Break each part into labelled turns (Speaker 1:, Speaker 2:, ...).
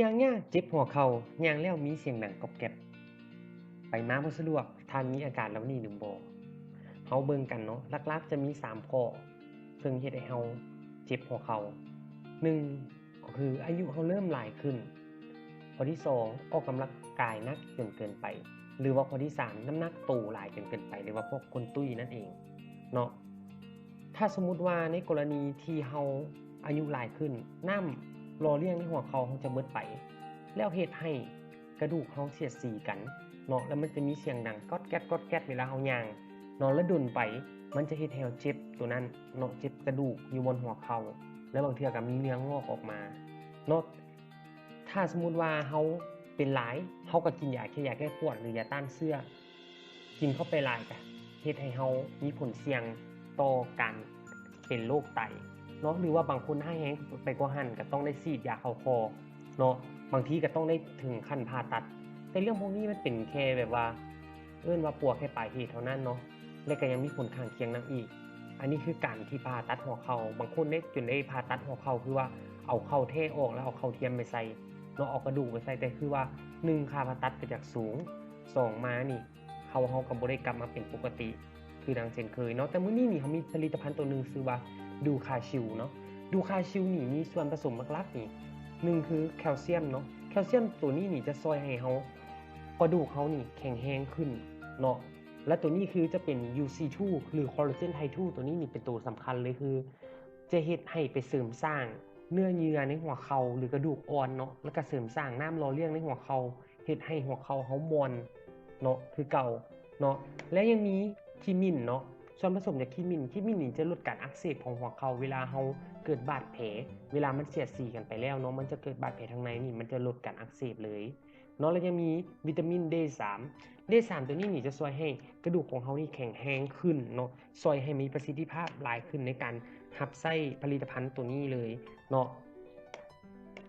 Speaker 1: ย่างยากเจ็บหัวเข่าย่างแล้วมีเสียงดังกรอบแกรบไปมาบ่สะดวกถ้ามีอาการเหล่านี้หรือบ่เฮาเบิ่งกันเนาะลักๆ จะมี3ข้อซึ่งเฮ็ดให้เฮาเจ็บหัวเข่า1ก็คืออายุเฮาเริ่มหลายขึ้น ข้อที่2องอกกำลังกายนักจนเกินไป หรือว่าข้อที่3น้ำหนักตัวหลายจนเกินไป หรือว่าพวกคนตุ้ยนั่นเองเนาะถ้าสมมุติว่าในกรณีที่เฮาอายุหลายขึ้นน้ำ หล่อเลี้ยงในหัวเข่าเฮาจะเบิดไป แล้วเฮ็ดให้กระดูกเฮาเสียดสีกันเนาะแล้วมันจะมีเสียงดังก๊อดแก๊ดก๊อดแก๊ดเวลาเฮาย่างเนาะแล้วดุนไป มันจะเฮ็ดให้เฮาเจ็บตัวนั้นเนาะเจ็บกระดูกอยู่บนหัวเข่าแล้วบางเทื่อก็มีเนื้องอกออกมาเนาะถ้าสมมุติว่าเฮาเป็นหลายเฮาก็กินยาแค่ยาแก้ปวดหรือยาต้านเสื้อ กินเข้าไปหลายก็เฮ็ดให้เฮามีผลเสี่ยงต่อการเป็นโรคไต เนาะหรือว่าบางคนให้แฮงไปกว่าหันก็ต้องได้ฉีดยาเข้าคอเนาะบางทีก็ต้องได้ถึงขั้นผ่าตัด แต่เรื่องพวกนี้มันเป็นแค่แบบว่า เอิ้นว่าปวดแค่ปลายเหตุเท่านั้นเนาะและก็ยังมีผลข้างเคียงนํอีก อันนี้คือการที่ผ่าตัดหัวเข่าบางคนได้จนได้ผ่าตัดหัวเข่าคือว่าเอาเข่าเทออกแล้วเอาเข่าเทียมไปใส่เนาะเอากระดูกไปใส่แต่คือว่า1ค่าผ่าตัดก็จากสูงสองมานี่เข่าเฮาก็บ่ได้กลับมาเป็นปกติ คือดังเช่นเคยเนาะแต่มื้อนี้นี่เขามีผลิตภัณฑ์ตัวหนึงชื่อว่าดูคาชิวเนาะดูคาชิวนี่มีส่วนผสมหลักๆนี่หนึ่งคือแคลเซียมเนาะแคลเซียมตัวนี้นี่จะช่วยให้เฮากระดูกเฮานี่แข็งแรงขึ้นเนาะและตัวนี้คือจะเป็น UC2 หรือคอลลาเจนไท2ตัวนี้นี่เป็นตัวสำคัญเลยคือ จะเฮ็ดให้ไปเสริมสร้างเนื้อเยื่อในหัวเข่าหรือกระดูกอ่อนเนาะแล้วก็เสริมสร้างน้ำหล่อเลี้ยงในหัวเข่าเฮ็ดให้หัวเข่าเฮามอนเนาะคือเก่าเนาะและยังมี คิมินเนาะส่วนผสมจากคิมินคิมินนี่จะลดการอักเสบของหัวเข่าเวลาเฮาเกิดบาดแผล เวลามันเสียดสีกันไปแล้วเนาะมันจะเกิดบาดแผลทางในนี่มันจะลดการอักเสบเลยเนาะแล้วยังมีวิตามิน D3 D3 ตัวนี้นี่จะช่วยให้กระดูกของเฮานี่แข็งแรงขึ้นเนาะช่วยให้มีประสิทธิภาพหลายขึ้นในการรับใช้ผลิตภัณฑ์ตัวนี้เลยเนาะ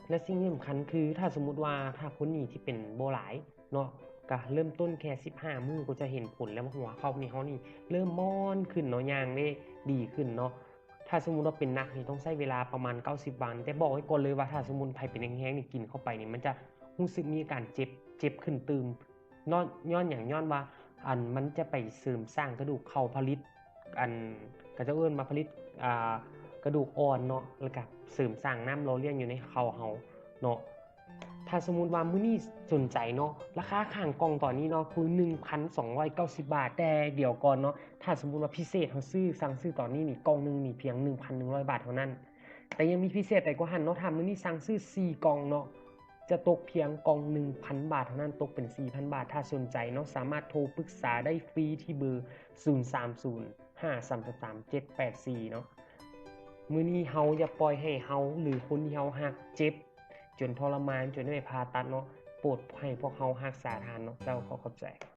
Speaker 1: และสิ่งที่สำคัญคือถ้าสมมุติว่าถ้าคนนี้ที่เป็นโบหลายเนาะ ก็เริ่มต้นแค่15มือก็จะเห็นผลแล้วว่าหัวเข่านี่เฮานี่เริ่มม่อนขึ้นเนาะยางได้ดีขึ้นเนาะถ้าสมมุติว่าเป็นนักนี่ต้องใช้เวลาประมาณ 90 วัน แต่บอกไว้ก่อนเลยว่าถ้าสมมุติไผเป็นแห้งๆนี่กินเข้าไปนี่มันจะรู้สึกมีอาการเจ็บเจ็บขึ้นตืมย้อนย้อนหยังย้อนว่า อันมันจะไปเสริมสร้างกระดูกเข่าผลิต อันก็จะเอิ้นมาผลิตอ่ากระดูกอ่อนเนาะแล้วก็เสริมสร้างน้ำหล่อเลี้ยงอยู่ในเข่าเฮาเนาะ ถ้าสมมติว่ามื้อนี้สนใจเนาะราคาข้างกล่องตอนนี้เนาะคือ 1,290 บาท แต่เดี๋ยวก่อนเนาะถ้าสมมติว่าพิเศษเฮาซื้อสั่งซื้อตอนนี้นี่กล่องหนึงนี่เพียง 1,100 บาทเท่านั้น แต่ยังมีพิเศษไปกว่าหันเนาะถ้ามื้อนี้สั่งซื้อ 4 กล่องเนาะจะตกเพียงกล่อง 1,000 บาทเท่านั้นตกเป็น 4,000 บาท ถ้าสนใจเนาะสามารถโทรปรึกษาได้ฟรีที่เบอร์ 030-533-784 เนาะมื้อนี้เฮาอย่าปล่อยให้เฮาหรือคนที่เฮารักเจ็บ จนทรมานจนได้ไปผ่าตัดเนาะโปรดให้พวกเขารักษาทานเนาะเจ้าขาเข้าใจ